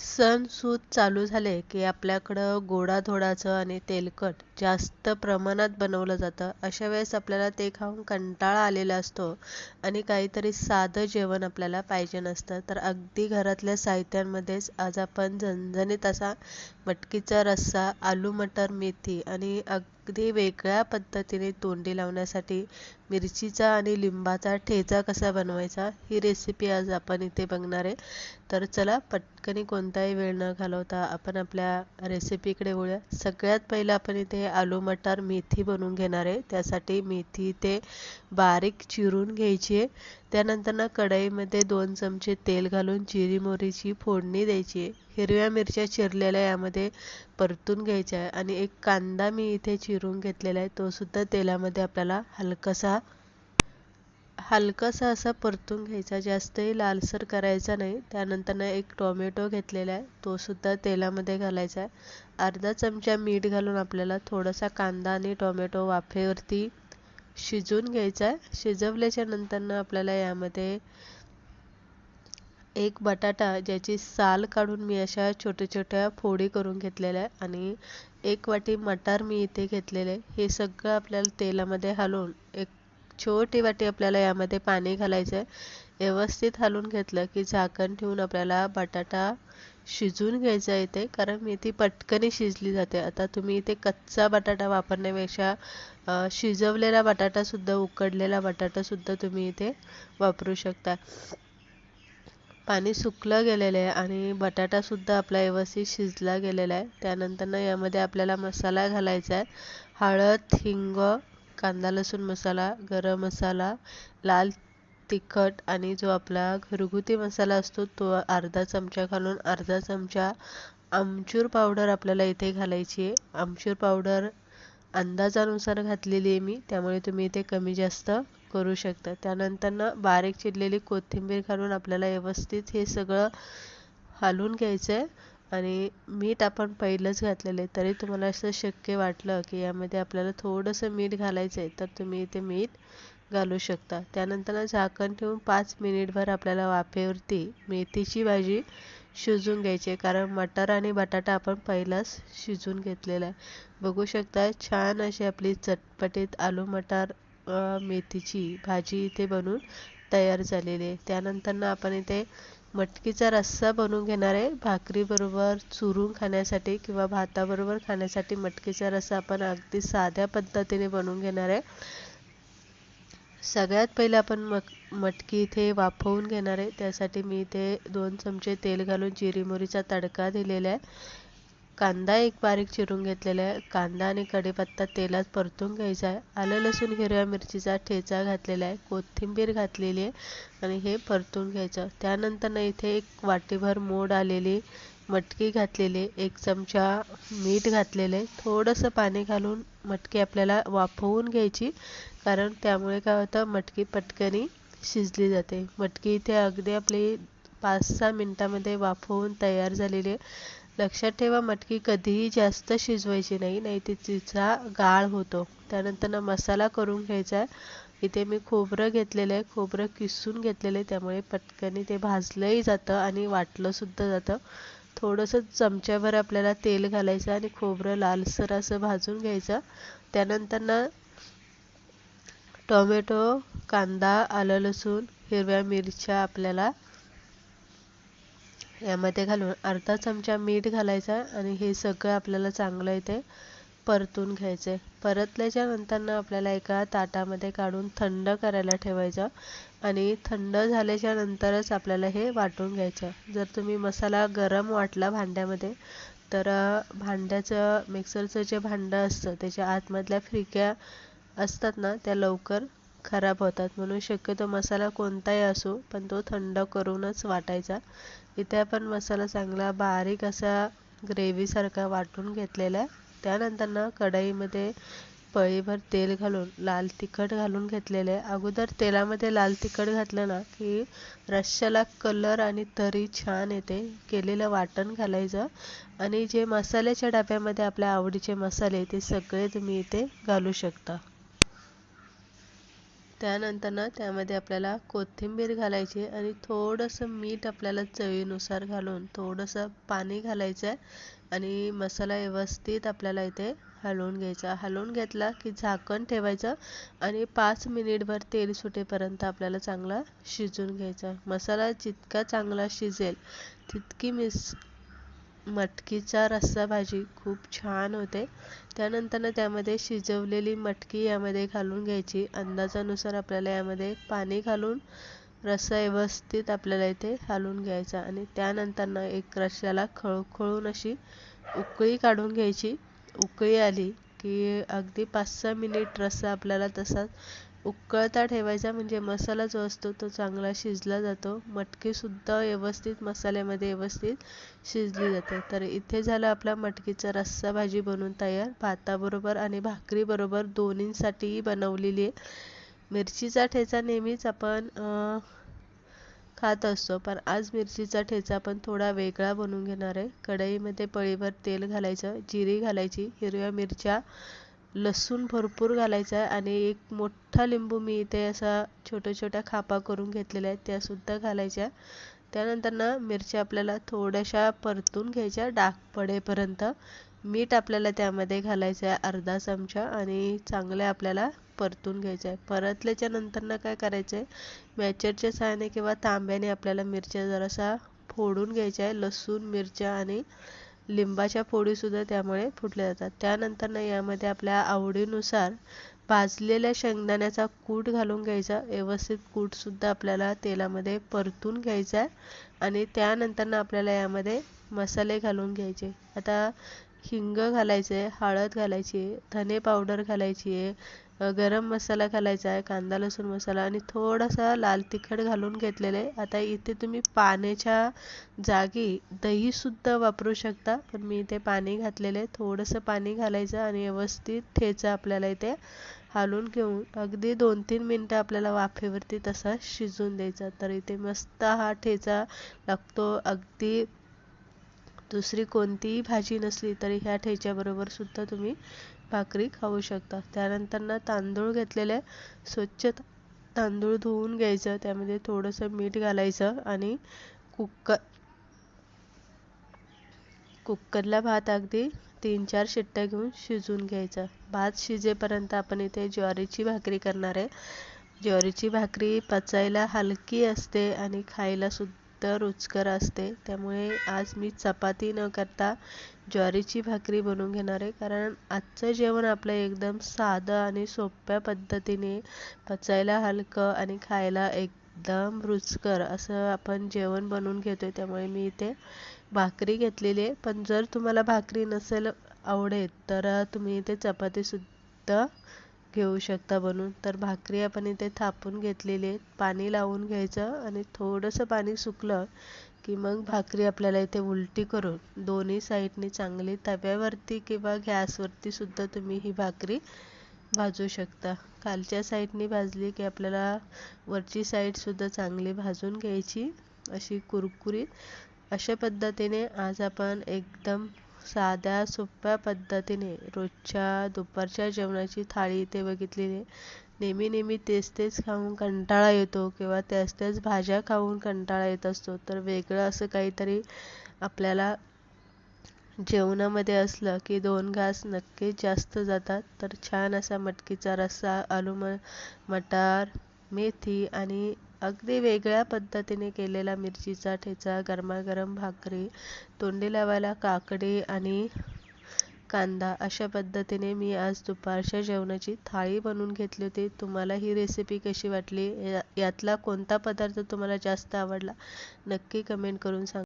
सण सूद चालू झाले की आपल्याकडं गोडाधोडाचं आणि तेलकट जास्त प्रमाणात बनवलं जातं. अशा वेळेस आपल्याला ते खाऊन कंटाळा आलेला असतो आणि काहीतरी साधं जेवण आपल्याला पाहिजे नसतं. तर अगदी घरातल्या साहित्यांमध्येच आज आपण झणझणीत असा मटकीचा रस्सा आलू मटर मेथी आणि अगदी वेगळ्या पद्धतीने तोंडी लावण्यासाठी मिरचीचा आणि लिंबाचा ठेचा कसा बनवायचा ही रेसिपी आज आपण इथे बघणार आहे. तर चला पटकनी कोणताही वेळ न घालवता आपण आपल्या रेसिपीकडे वळूया. सगळ्यात पहिलं आपण इथे आलू मटार मेथी बनवून घेणार आहे. त्यासाठी मेथी इथे बारीक चिरून घ्यायची आहे. त्यानंतर ना कढईमध्ये दोन चमचे तेल घालून जिरी मोहरीची फोडणी द्यायची. आहे हिरव्या मिरच्या चिरलेल्या यामध्ये परतून घ्यायच्या आहे आणि एक कांदा मी इथे चिरून घेतलेला आहे. तो सुद्धा तेलामध्ये आपल्याला हलकासा हलकासा असा परतून घ्यायचा. जास्तही लालसर करायचा नाही. त्यानंतर ना एक टोमॅटो घेतलेला आहे. तो सुद्धा तेलामध्ये घालायचा आहे. अर्धा चमचा मीठ घालून आपल्याला थोडासा कांदा आणि टोमॅटो वाफेवरती शिजवून घ्यायचा. आहे शिजवल्याच्या नंतरनं आपल्याला यामध्ये एक बटाटा ज्याची साल काढून मी अशा छोट्या छोट्या फोडी करून घेतलेल्या आहे आणि एक वाटी मटार मी इथे घेतलेले हे सगळं आपल्याला तेलामध्ये हलवून एक छोटी वाटी आपल्याला यामध्ये पाणी घालायचं आहे. व्यवस्थित हलवून घेतलं की झाकण ठेवून आपल्याला बटाटा शिजवून घ्यायचा इथे. कारण मेथी पटकनी शिजली जाते. आता तुम्ही इथे कच्चा बटाटा वापरण्यापेक्षा शिजवलेला बटाटासुद्धा उकडलेला बटाटासुद्धा तुम्ही इथे वापरू शकता. पाणी सुकलं गेलेलं आहे आणि बटाटासुद्धा आपला व्यवस्थित शिजला गेलेला आहे. त्यानंतर ना यामध्ये आपल्याला मसाला घालायचा आहे. हळद हिंग कांदा लसूण मसाला गरम मसाला लाल तिखट आणि जो आपला घरगुती मसाला असतो तो अर्धा चमचा घालून अर्धा चमचा आमचूर पावडर आपल्याला इथे घालायची आहे. आमचूर पावडर अंदाजानुसार घातलेली आहे मी त्यामुळे तुम्ही इथे कमी जास्त करू शकता. त्यानंतर ना बारीक चिरलेली कोथिंबीर घालून आपल्याला व्यवस्थित हे सगळं हलवून घ्यायचं आहे. आणि मीठ आपण पहिलंच घातलेलं आहे तरी तुम्हाला असं शक्य वाटलं की यामध्ये आपल्याला थोडंसं मीठ घालायचं आहे तर तुम्ही इथे मीठ घालू शकता. त्यानंतर झाकण ठेवून पाच मिनिटभर आपल्याला वाफेवरती मेथीची भाजी शिजून घ्यायची कारण मटर आणि बटाटा आपण पहिलाच शिजून घेतलेला आहे. बघू शकता छान अशी आपली चटपटीत आलू मटार मेथीची भाजी इथे बनवून तयार झालेली आहे. त्यानंतर आपण इथे मटकीचा रस्सा बनवून घेणार आहे. भाकरीबरोबर चुरून खाण्यासाठी किंवा भाताबरोबर खाण्यासाठी मटकीचा रस्सा आपण अगदी साध्या पद्धतीने बनवून घेणार आहे. सगळ्यात पहिले आपण मक मटकी इथे वाफवून घेणार आहे. त्यासाठी मी इथे दोन चमचे तेल घालून जिरी मोहरीचा तडका दिलेला आहे. कांदा एक बारीक चिरून घेतलेला आहे. कांदा आणि कढीपत्ता तेलात परतून घ्यायचा आहे. आलं लसूण हिरव्या मिरचीचा ठेचा घातलेला आहे. कोथिंबीर घातलेली आहे आणि हे परतून घ्यायचं. त्यानंतर ना इथे एक वाटीभर मोड आलेली मटकी घातलेली एक चमचा मीठ घातलेलं आहे थोडंसं पाणी घालून मटकी आपल्याला वाफवून घ्यायची कारण त्यामुळे काय होतं मटकी पटकनी शिजली जाते. मटकी इथे अगदी आपली पाच सहा मिनटामध्ये वाफवून तयार झालेली आहे. लक्षात ठेवा मटकी कधीही जास्त शिजवायची नाही नाही तिचा गाळ होतो. त्यानंतर ना मसाला करून घ्यायचा आहे. इथे मी खोबरं घेतलेलं आहे. खोबरं किसून घेतलेलं आहे. त्यामुळे पटकनी ते भाजलंही जातं आणि वाटलंसुद्धा जातं. थोडंसं चमच्याभर आपल्याला तेल घालायचं आणि खोबरं लालसर असं भाजून घ्यायचं. त्यानंतर ना टोमॅटो कांदा आलं लसूण हिरव्या मिरच्या आपल्याला यामध्ये घालून अर्धा चमचा मीठ घालायचा आणि हे सगळं आपल्याला चांगलं इथे परतून घ्यायचे. परतल्याच्या नंतरनं आपल्याला एका ताटामध्ये काढून थंड करायला ठेवायचं आणि थंड झाल्याच्या नंतरच आपल्याला हे वाटून घ्यायचं. जर तुम्ही मसाला गरम वाटला भांड्यामध्ये तर भांड्याचं मिक्सरचं जे भांडं असतं त्याच्या आतमधल्या फिरक्या असतात ना त्या लवकर खराब होतात. म्हणून शक्यतो मसाला कोणताही असो पण तो थंड करूनच वाटायचा. इथे आपण मसाला चांगला बारीक असा ग्रेव्हीसारखा वाटून घेतलेला आहे. त्यानंतर ना कढईमध्ये पळीभर तेल घालून लाल तिखट घालून घेतलेलं. आहे अगोदर तेलामध्ये लाल तिखट घातलं ना की रश्श्याला कलर आणि तरी छान येते. केलेलं वाटण घालायचं. आणि जे मसाल्याच्या डब्यामध्ये आपल्या आवडीचे मसाले ते सगळे तुम्ही इथे घालू शकता. त्यानंतर ना त्यामध्ये आपल्याला कोथिंबीर घालायची आणि थोडंसं मीठ आपल्याला चवीनुसार घालून थोडंसं पाणी घालायचं आहे आणि मसाला व्यवस्थित आपल्याला इथे हलवून घ्यायचा हलवून घेतला की झाकण ठेवायचं आणि पाच मिनिटभर तेल सुटेपर्यंत आपल्याला चांगला शिजून घ्यायचा मसाला जितका चांगला शिजेल तितकी मिस मटकीचा रस्सा भाजी खूप छान होते. त्यानंतर त्यामध्ये शिजवलेली मटकी यामध्ये घालून घ्यायची. अंदाजानुसार आपल्याला यामध्ये पाणी घालून रस्सा व्यवस्थित आपल्याला इथे घालून घ्यायचा. आणि त्यानंतर एक रश्श्याला खळखळून अशी उकळी काढून घ्यायची. उकळी आली की अगदी पाच सहा मिनिट रस्सा आपल्याला तसाच उकळता ठेवायचा म्हणजे मसाला जो असतो तो चांगला शिजला जातो. मटकीसुद्धा व्यवस्थित मसाल्यामध्ये व्यवस्थित शिजली जाते. तर इथे झालं आपला मटकीचा रस्सा भाजी बनवून तयार. भाताबरोबर आणि भाकरीबरोबर दोन्हींसाठीही बनवलेली आहे. मिरचीचा ठेचा नेहमीच आपण खात असतो. पण आज मिरचीचा ठेचा आपण थोडा वेगळा बनवून घेणार आहे. कढईमध्ये पळीभर तेल घालायचं जिरी घालायची हिरव्या मिरच्या लसूण भरपूर घालायचा आहे आणि एक मोठ्ठा लिंबू मी इथे असा छोट्या छोट्या खापा करून घेतलेल्या आहेत त्यासुद्धा घालायच्या. त्यानंतर ना मिरच्या आपल्याला थोड्याशा परतून घ्यायच्या डाग पडेपर्यंत. मीठ आपल्याला त्यामध्ये घालायचं आहे अर्धा चमचा आणि चांगले आपल्याला परतून घ्यायचं आहे. परतल्याच्या नंतर ना काय करायचं आहे? मॅचरच्या सहाय्याने किंवा तांब्याने आपल्याला मिरच्या जरासा फोडून घ्यायच्या आहे लसूण मिरच्या आणि लिंबाच्या फोडीसुद्धा त्यामुळे फुटल्या जातात. त्यानंतर ना यामध्ये आपल्या आवडीनुसार भाजलेल्या शेंगदाण्याचा कूट घालून घ्यायचा. व्यवस्थित कूटसुद्धा आपल्याला तेलामध्ये परतून घ्यायचा आहे. आणि त्यानंतर ना आपल्याला यामध्ये मसाले घालून घ्यायचे. आता हिंग घालायचे हळद घालायची धने पावडर घालायची आहे. गरम मसाला घालायचा आहे कांदा लसूण मसाला आणि थोडासा लाल तिखट घालून घेतलेलं. आहे आता इथे तुम्ही पाण्याच्या जागी दहीसुद्धा वापरू शकता पण मी इथे पाणी घातलेलं. आहे थोडंसं पाणी घालायचं आणि व्यवस्थित ठेचा आपल्याला इथे हालून घेऊन अगदी दोन तीन मिनटं आपल्याला वाफेवरती तसा शिजून द्यायचा. तर इथे मस्त हा ठेचा लागतो. अगदी दुसरी कोणतीही भाजी नसली तरी ह्या ठेच्याबरोबर सुद्धा तुम्ही भाकरी खाऊ शकता त्यानंतर ना तांदूळ घेतलेले स्वच्छ तांदूळ धुवून घ्यायचं. त्यामध्ये थोडंसं मीठ घालायचं आणि कुकर कुकरला भात अगदी तीन चार शिट्ट्या घेऊन शिजून घ्यायचा. भात शिजेपर्यंत आपण इथे ज्वारीची भाकरी करणार आहे. ज्वारीची भाकरी पचायला हलकी असते आणि खायला सुद्धा तर रुचकर असते. त्यामुळे आज मी चपाती न करता ज्वारीची भाकरी बनवून घेणार आहे. कारण आजचं जेवण आपलं एकदम साधं आणि सोप्या पद्धतीने पचायला हलकं आणि खायला एकदम रुचकर असं आपण जेवण बनवून घेतो आहे त्यामुळे मी इथे भाकरी घेतलेली आहे. पण जर तुम्हाला भाकरी नसेल आवडेल तर तुम्ही इथे चपातीसुद्धा घेऊ शकता बनवून तर भाकरी आपण इथे थापून घेतलेली आहे पाणी लावून घ्यायचं आणि थोडंसं पाणी सुकलं की मग भाकरी आपल्याला इथे उलटी करून दोन्ही साईडनी चांगली तव्यावरती किंवा गॅसवरती सुद्धा तुम्ही ही भाकरी भाजू शकता. खालच्या साईडनी भाजली की आपल्याला वरची साईडसुद्धा चांगली भाजून घ्यायची अशी कुरकुरीत. अशा पद्धतीने आज आपण एकदम साध्या सोप्या पद्धतीने रोजच्या दुपारच्या जेवणाची थाळी इथे बघितलेली नेहमी नेहमी तेच तेच खाऊन कंटाळा येतो किंवा त्याच त्याच भाज्या खाऊन कंटाळा येत असतो. तर वेगळं असं काहीतरी आपल्याला जेवणामध्ये असलं की दोन घास नक्कीच जास्त जातात. तर छान असा मटकीचा रस्सा आलू म मटार मेथी आणि अगदी वेगळ्या पद्धतीने केलेला मिरचीचा ठेचा गरमागरम भाकरी तोंडी लावायला काकडी आणि कांदा अशा पद्धतीने मी आज दुपारच्या जेवणाची थाळी बनवून घेतली होती. तुम्हाला ही रेसिपी कशी वाटली? या यातला कोणता पदार्थ तुम्हाला जास्त आवडला? नक्की कमेंट करून सांगा.